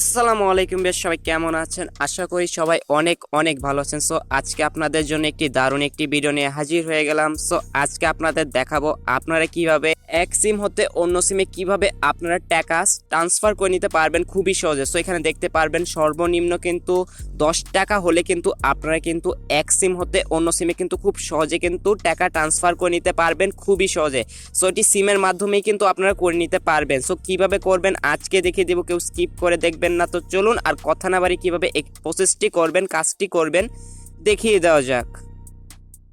আসসালামু আলাইকুম বেশ, সবাই কেমন আছেন? আশা করি সবাই অনেক অনেক ভালো আছেন। সো আজকে আপনাদের জন্য একটি দারুণ একটি ভিডিও নিয়ে হাজির হয়ে গেলাম। সো আজকে আপনাদের দেখাবো আপনারা কীভাবে এক সিম হতে অন্য সিমে কীভাবে আপনারা টাকা ট্রান্সফার করে নিতে পারবেন খুবই সহজে। সো এখানে দেখতে পারবেন সর্বনিম্ন কিন্তু দশ টাকা হলে কিন্তু আপনারা কিন্তু এক সিম হতে অন্য সিমে কিন্তু খুব সহজে কিন্তু টাকা ট্রান্সফার করে নিতে পারবেন খুবই সহজে। সো এটি সিমের মাধ্যমেই কিন্তু আপনারা করে নিতে পারবেন। সো কীভাবে করবেন আজকে দেখিয়ে দেবো, কেউ স্কিপ করে দেখবেন। না, তো চলুন আর কথা না বাড়ি কীভাবে প্রসেসটি করবেন, কাজটি করবেন, দেখিয়ে দেওয়া যাক।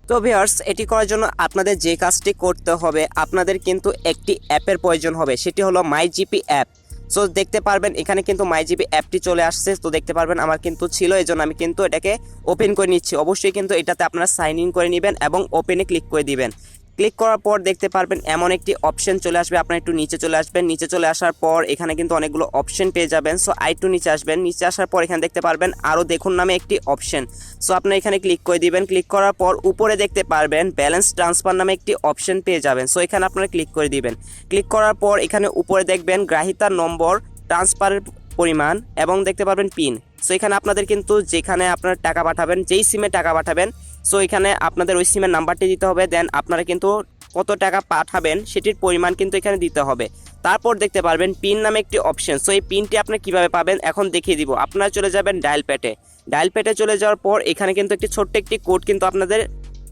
তো ভিউয়ার্স, এটি করার জন্য আপনাদের যে কাজটি করতে হবে, আপনাদের কিন্তু একটি অ্যাপের প্রয়োজন হবে, সেটি হলো মাই জিপি অ্যাপ। সো দেখতে পারবেন, এখানে কিন্তু মাই জিপি অ্যাপটি চলে আসছে, তো দেখতে পারবেন আমার কিন্তু ছিল এই জন্য আমি কিন্তু এটাকে ওপেন করে নিচ্ছি। অবশ্যই কিন্তু এটাতে আপনারা সাইন ইন করে নেবেন এবং ওপেনে ক্লিক করে দিবেন। ক্লিক করার পর দেখতে পারবেন এমন একটি অপশন চলে আসবে। আপনার একটু নিচে চলে আসবেন। নিচে চলে আসার পর এখানে কিন্তু অনেকগুলো অপশন পেয়ে যাবেন। সো আই একটু নিচে আসবেন। নিচে আসার পর এখানে দেখতে পারবেন আরও দেখুন নামে একটি অপশন। সো আপনি এখানে ক্লিক করে দিবেন। ক্লিক করার পর উপরে দেখতে পারবেন ব্যালেন্স ট্রান্সফার নামে একটি অপশন পেয়ে যাবেন। সো, এখানে আপনারা ক্লিক করে দিবেন। ক্লিক করার পর এখানে উপরে দেখবেন গ্রাহিতার নম্বর, ট্রান্সফারের পরিমাণ এবং দেখতে পারবেন পিন। সো এখানে আপনাদের কিন্তু যেখানে আপনার টাকা পাঠাবেন, যেই সিমে টাকা পাঠাবেন সো এখানে আপনাদের ওই সিমের নাম্বারটি দিতে হবে দেন আপনারা কিন্তু কত টাকা পাঠাবেন সেটির পরিমাণ কিন্তু এখানে দিতে হবে। তারপর দেখতে পারবেন পিন নামে একটি অপশন সো এই পিনটি আপনি কীভাবে পাবেন এখন দেখিয়ে দিব। আপনারা চলে যাবেন ডায়াল প্যাটে ডায়াল প্যাটে চলে যাওয়ার পর এখানে কিন্তু একটি ছোট্ট একটি কোড কিন্তু আপনাদের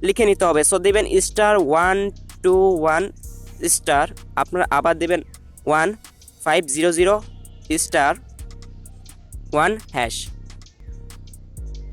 লিখে নিতে হবে। সো দেবেন star one two one star আপনারা আবার দেবেন one five zero zero star one hash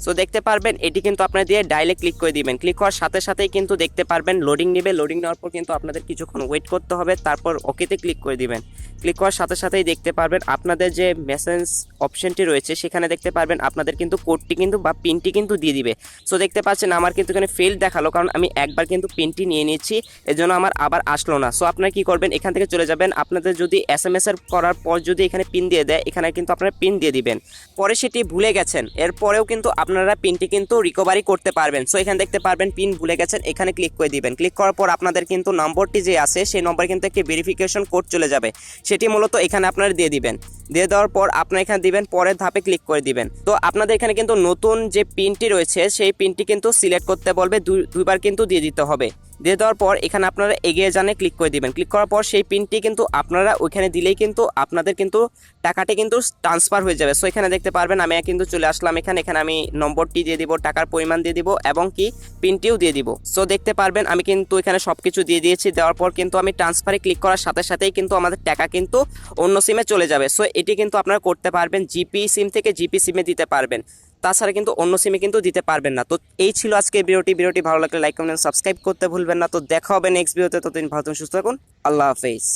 so দেখতে পারবেন, এটি কিন্তু আপনার দিয়ে ডাইলে ক্লিক করে দিবেন। ক্লিক করার সাথে সাথেই কিন্তু দেখতে পারবেন লোডিং নেবে। লোডিং নেওয়ার পর কিন্তু আপনাদের কিছুক্ষণ ওয়েট করতে হবে, তারপর ওকেতে ক্লিক করে দিবেন। ক্লিক করার সাথে সাথেই দেখতে পারবেন, আপনাদের যে মেসেজ অপশনটি রয়েছে, সেখানে দেখতে পারবেন আপনাদের কিন্তু কোডটি কিন্তু বা পিনটি কিন্তু দিয়ে দিবে। সো দেখতে পাচ্ছেন, আমার কিন্তু এখানে ফেল দেখাল, কারণ আমি একবার কিন্তু পিনটি নিয়ে নিয়েছি, এজন্য আমার আবার আসলো না। সো আপনারা কি করবেন, এখান থেকে চলে যাবেন, আপনাদের যদি এস এম এস এর করার পর যদি এখানে পিন দিয়ে দেয়, এখানে কিন্তু আপনারা পিন দিয়ে দিবেন। পরে সেটি ভুলে গেছেন, এরপরেও কিন্তু আপনারা পিনটি কিন্তু রিকভারি করতে পারবেন। সো এখানে দেখতে পারবেন পিন ভুলে গেছেন, এখানে ক্লিক করে দিবেন। ক্লিক করার পর আপনাদের কিন্তু নম্বরটি যে আছে, সেই নম্বর কিন্তু একটি ভেরিফিকেশন কোড চলে যাবে। সেটি মূলত এখানে আপনারা দিয়ে দিবেন। দিয়ে দেওয়ার পর আপনারা এখানে দিবেন, পরের ধাপে ক্লিক করে দিবেন। তো, আপনাদের এখানে কিন্তু নতুন যে পিনটি রয়েছে, সেই পিনটি কিন্তু সিলেক্ট করতে বলবে, দুই- দুইবার কিন্তু দিয়ে দিতে হবে। দিয়ে দেওয়ার পর এখানে আপনারা এগিয়ে জানে ক্লিক করে দিবেন। ক্লিক করার পর সেই পিনটি কিন্তু আপনারা ওইখানে দিলেই কিন্তু আপনাদের কিন্তু টাকাটি কিন্তু ট্রান্সফার হয়ে যাবে। সো এখানে দেখতে পারবেন, আমি কিন্তু চলে আসলাম এখানে। এখানে আমি নম্বরটি দিয়ে দিব, টাকার পরিমাণ দিয়ে দিব এবং কি পিনটিও দিয়ে দিব। সো দেখতে পারবেন, আমি কিন্তু এখানে সব কিছু দিয়ে দিয়েছি। দেওয়ার পর কিন্তু আমি ট্রান্সফারে ক্লিক করার সাথে সাথেই কিন্তু আমাদের টাকা কিন্তু অন্য সিমে চলে যাবে। সো এটি কিন্তু আপনারা করতে পারবেন জিপি সিম থেকে জিপি সিমে দিতে পারবেন। তাছাড়া কিন্তু অন্য সিমে কিন্তু দিতে পারবেন না। তো এই ছিল আজকে ভিডিওটি। ভিডিওটি ভালো লাগলে লাইক কমেন্ট সাবস্ক্রাইব করতে ভুলবেন না। তো দেখা হবে নেক্সট ভিডিওতে ততদিন ভালো সুস্থ থাকুন। আল্লাহ হাফেজ।